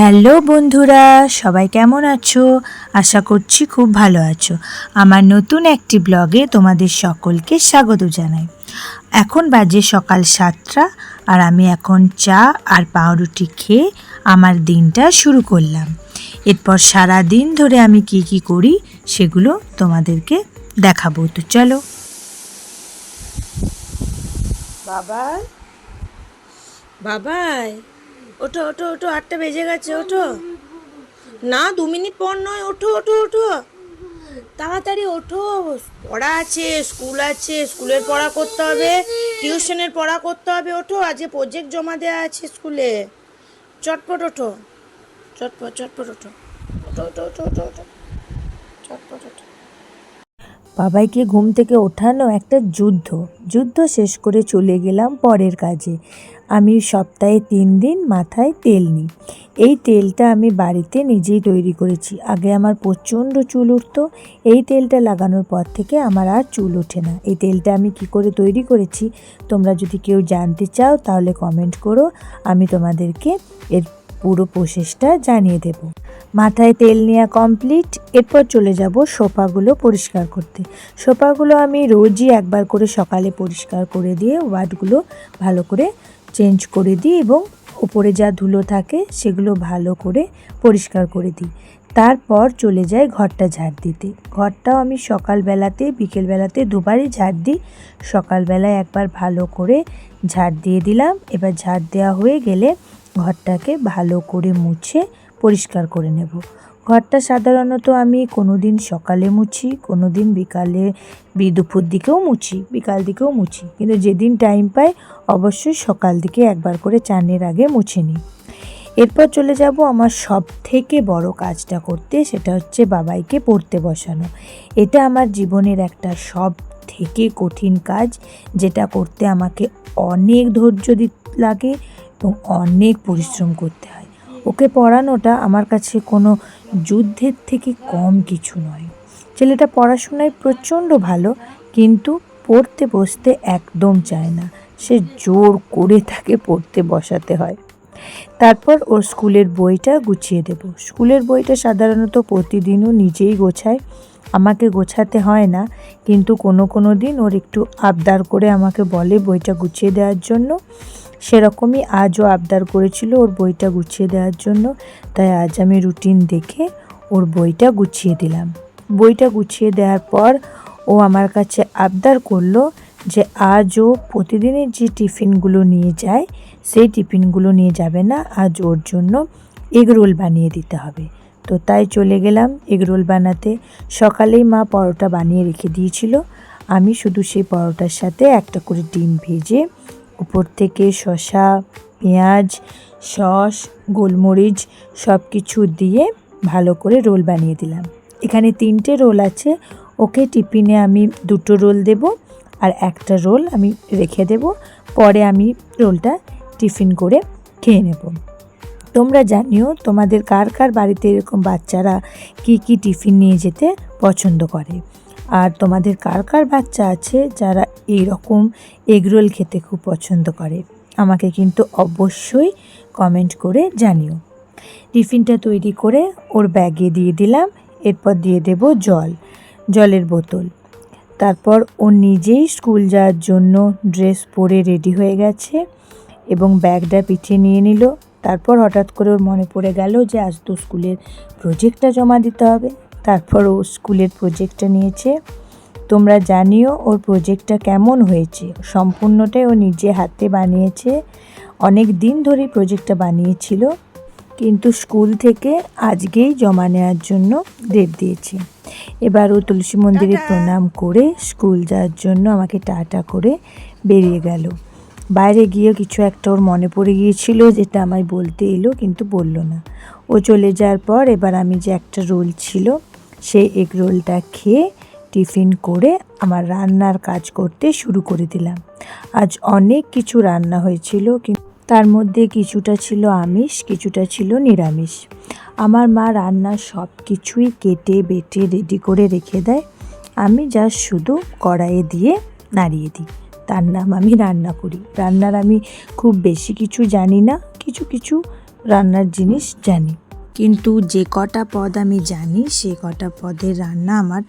Hello বন্ধুরা, সবাই কেমন আছো? আশা করছি খুব ভালো আছো। আমার নতুন একটি ব্লগে তোমাদের সকলকে স্বাগত জানাই। এখন বাজে সকাল সাতটা আর আমি এখন চা আর পাউরুটি খেয়ে আমার দিনটা শুরু করলাম। এরপর সারা দিন ধরে আমি কি কি করি সেগুলো তোমাদেরকে দেখাবো। তো চলো। বাবাই বাবাই ওঠো ওঠো ওঠো, আটটা বেজে গেছে, ওঠো। না, দু মিনিট পর নয়, ওঠো ওঠো ওঠো। তাড়াতাড়ি ওঠো। পড়া আছে, স্কুল আছে, স্কুলের পড়া করতে হবে, টিউশনের পড়া করতে হবে, ওঠো। আজকে প্রজেক্ট জমা দেওয়া আছে স্কুলে। চটপট ওঠো। চটপট চটপট ওঠো ওঠো ওঠো ওঠো ওঠো। চটপট, ওঠো। বাবাইকে ঘুম থেকে ওঠানো একটা যুদ্ধ। যুদ্ধ শেষ করে চলে গেলাম পরের কাজে। আমি সপ্তাহে তিন দিন মাথায় তেল নিই। এই তেলটা আমি বাড়িতে নিজেই তৈরি করেছি। আগে আমার প্রচণ্ড চুল উঠতো। এই তেলটা লাগানোর পর থেকে আমার আর চুল ওঠে না। এই তেলটা আমি কি করে তৈরি করেছি? তোমরা যদি কেউ জানতে চাও তাহলে কমেন্ট করো। আমি তোমাদেরকে এর পুরো প্রসেসটা জানিয়ে দেবো। মাথায় তেল নেওয়া কমপ্লিট এরপর চলে যাব সোফাগুলো পরিষ্কার করতে। সোফাগুলো আমি রোজই একবার করে সকালে পরিষ্কার করে দিয়ে ওয়ার্ডগুলো ভালো করে চেঞ্জ করে দিই এবং উপরে যা ধুলো থাকে সেগুলো ভালো করে পরিষ্কার করে দিই। তারপর চলে যাই ঘরটা ঝাড় দিতে। ঘরটাও আমি সকালবেলাতে, বিকেলবেলাতে দুবারই ঝাড় দিই। সকালবেলায় একবার ভালো করে ঝাড় দিয়ে দিলাম। এবার ঝাড় দেওয়া হয়ে গেলে ঘরটাকে ভালো করে মুছে পরিষ্কার করে নেব। ঘরটা সাধারণত আমি কোনো দিন সকালে মুছি কোনো দিন বিকালে দুপুর দিকেও মুছি, বিকাল দিকেও মুছি। কিন্তু যেদিন টাইম পাই, অবশ্যই সকাল দিকে একবার করে চানের আগে মুছে নিই। এরপর চলে যাব আমার সব থেকে বড় কাজটা করতে, সেটা হচ্ছে বাবাইকে পড়তে বসানো। এটা আমার জীবনের একটা সব থেকে কঠিন কাজ, যেটা করতে আমাকে অনেক ধৈর্য লাগে। এবং অনেক পরিশ্রম করতে হয়। ওকে পড়ানোটা আমার কাছে কোনো যুদ্ধের থেকে কম কিছু নয়। ছেলেটা পড়াশোনায় প্রচণ্ড ভালো, কিন্তু পড়তে বসতে একদম চায় না। সে জোর করে তাকে পড়তে বসাতে হয়। তারপর ওর স্কুলের বইটা গুছিয়ে দেব। স্কুলের বইটা সাধারণত প্রতিদিনও নিজেই গোছায়। আমাকে গোছাতে হয় না, কিন্তু কোনো কোনো দিন ওর একটু আবদার করে আমাকে বলে বইটা গুছিয়ে দেওয়ার জন্য। সেরকমই আজও আবদার করেছিল ওর বইটা গুছিয়ে দেওয়ার জন্য। তাই আজ আমি রুটিন দেখে ওর বইটা গুছিয়ে দিলাম। বইটা গুছিয়ে দেওয়ার পর ও আমার কাছে আবদার করল যে আজ ও প্রতিদিনের যে টিফিনগুলো নিয়ে যায়, সেই টিফিনগুলো নিয়ে যাবে না। আজ ওর জন্য এগ রোল বানিয়ে দিতে হবে। তো তাই চলে গেলাম এগ রোল বানাতে। সকালেই মা পরোটা বানিয়ে রেখে দিয়েছিল। আমি শুধু সেই পরোটার সাথে একটা করে ডিম ভেজে উপর থেকে শসা, পেঁয়াজ, সস, গোলমরিচ সব কিছু দিয়ে ভালো করে রোল বানিয়ে দিলাম। এখানে তিনটে রোল আছে। ওকে টিফিনে আমি দুটো রোল দেব আর একটা রোল আমি রেখে দেব। পরে আমি রোলটা টিফিন করে খেয়ে নেব। তোমরা জানিও তোমাদের কার কার বাড়িতে এরকম বাচ্চারা কি কি টিফিন নিয়ে যেতে পছন্দ করে। আর তোমাদের কার কার বাচ্চা আছে যারা এই রকম এগরোল খেতে খুব পছন্দ করে? আমাকে কিন্তু অবশ্যই কমেন্ট করে জানিও। টিফিনটা তৈরি করে ওর ব্যাগে দিয়ে দিলাম, এরপর দিয়ে দেব জল, জলের বোতল। তারপর ও নিজেই স্কুল যাওয়ার জন্য ড্রেস পরে রেডি হয়ে গেছে এবং ব্যাগটা পিছিয়ে নিয়ে নিল। তারপর হঠাৎ করে ওর মনে পড়ে গেল যে আজ তো স্কুলের প্রজেক্টটা জমা দিতে হবে। তারপর ও স্কুলের প্রজেক্টটা নিয়েছে। তোমরা জানিও ওর প্রজেক্টটা কেমন হয়েছে। সম্পূর্ণটাই ও নিজে হাতে বানিয়েছে। অনেক দিন ধরে প্রজেক্টটা বানিয়েছিল। কিন্তু স্কুল থেকে আজকেই জমা নেওয়ার জন্য ডেট দিয়েছে। এবার ও তুলসী মন্দিরে প্রণাম করে স্কুল যাওয়ার জন্য আমাকে টাটা করে বেরিয়ে গেল। বাইরে গিয়ে কিছু একটা ওর মনে পড়ে গিয়েছিল, যেটা আমায় বলতে এলো, কিন্তু বলল না। ও চলে যাওয়ার পর এবার আমি যে একটা রোল ছিল, সেই এগ রোলটা খেয়ে টিফিন করে আমার রান্নার কাজ করতে শুরু করে দিলাম। আজ অনেক কিছু রান্না হয়েছিল তার মধ্যে কিছুটা ছিল আমিষ, কিছুটা ছিল নিরামিষ। আমার মা রান্নার সব কিছুই কেটে বেটে রেডি করে রেখে দেয়। আমি জাস্ট শুধু কড়াইয়ে দিয়ে নাড়িয়ে দিই। তার নাম আমি রান্না করি। রান্নার আমি খুব বেশি কিছু জানি না, কিছু কিছু রান্নার জিনিস জানি। কিন্তু যে কটা পদ আমি জানি, সে কটা পদের রান্না আমার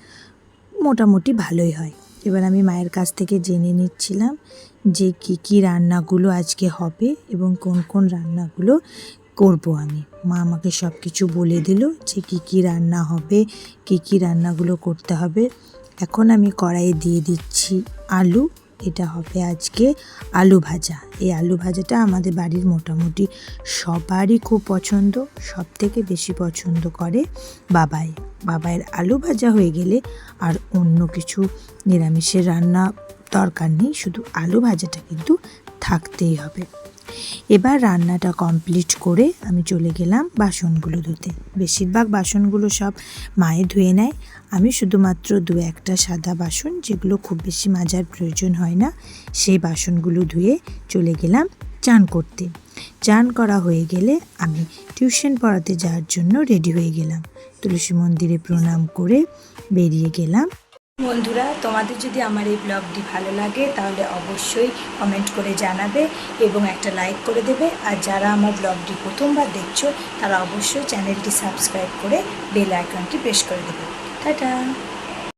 মোটামুটি ভালোই হয়। এবার আমি মায়ের কাছ থেকে জেনে নিচ্ছিলাম যে কী কী রান্নাগুলো আজকে হবে এবং কোন কোন রান্নাগুলো করব আমি। মা আমাকে সব কিছু বলে দিল যে কী কী রান্না হবে, কী কী রান্নাগুলো করতে হবে। এখন আমি কড়াইয়ে দিয়ে দিচ্ছি আলু এটা হবে আজকে আলু ভাজা। এই আলু ভাজাটা আমাদের বাড়ির মোটামুটি সবারই খুব পছন্দ সব থেকে বেশি পছন্দ করে বাবাই। বাবাইয়ের আলু ভাজা হয়ে গেলে আর অন্য কিছু নিরামিষের রান্না দরকার নেই, শুধু আলু ভাজাটা কিন্তু থাকতেই হবে। এবার রান্নাটা কমপ্লিট করে আমি চলে গেলাম বাসনগুলো ধুতে। বেশিরভাগ বাসনগুলো সব মায়ে ধুয়ে নেয়। আমি শুধুমাত্র দু একটা সাদা বাসন, যেগুলো খুব বেশি মাজার প্রয়োজন হয় না, সেই বাসনগুলো ধুয়ে চলে গেলাম চান করতে। চান করা হয়ে গেলে আমি টিউশন পড়াতে যাওয়ার জন্য রেডি হয়ে গেলাম। তুলসী মন্দিরে প্রণাম করে বেরিয়ে গেলাম। বন্ধুরা, তোমাদের যদি আমার এই ব্লগটি ভালো লাগে, তাহলে অবশ্যই কমেন্ট করে জানাবে এবং একটা লাইক করে দেবে। আর যারা আমার ব্লগটি প্রথমবার দেখছ, তারা অবশ্যই চ্যানেলটি সাবস্ক্রাইব করে বেল আইকনটি প্রেস করে দেবে। টাটা!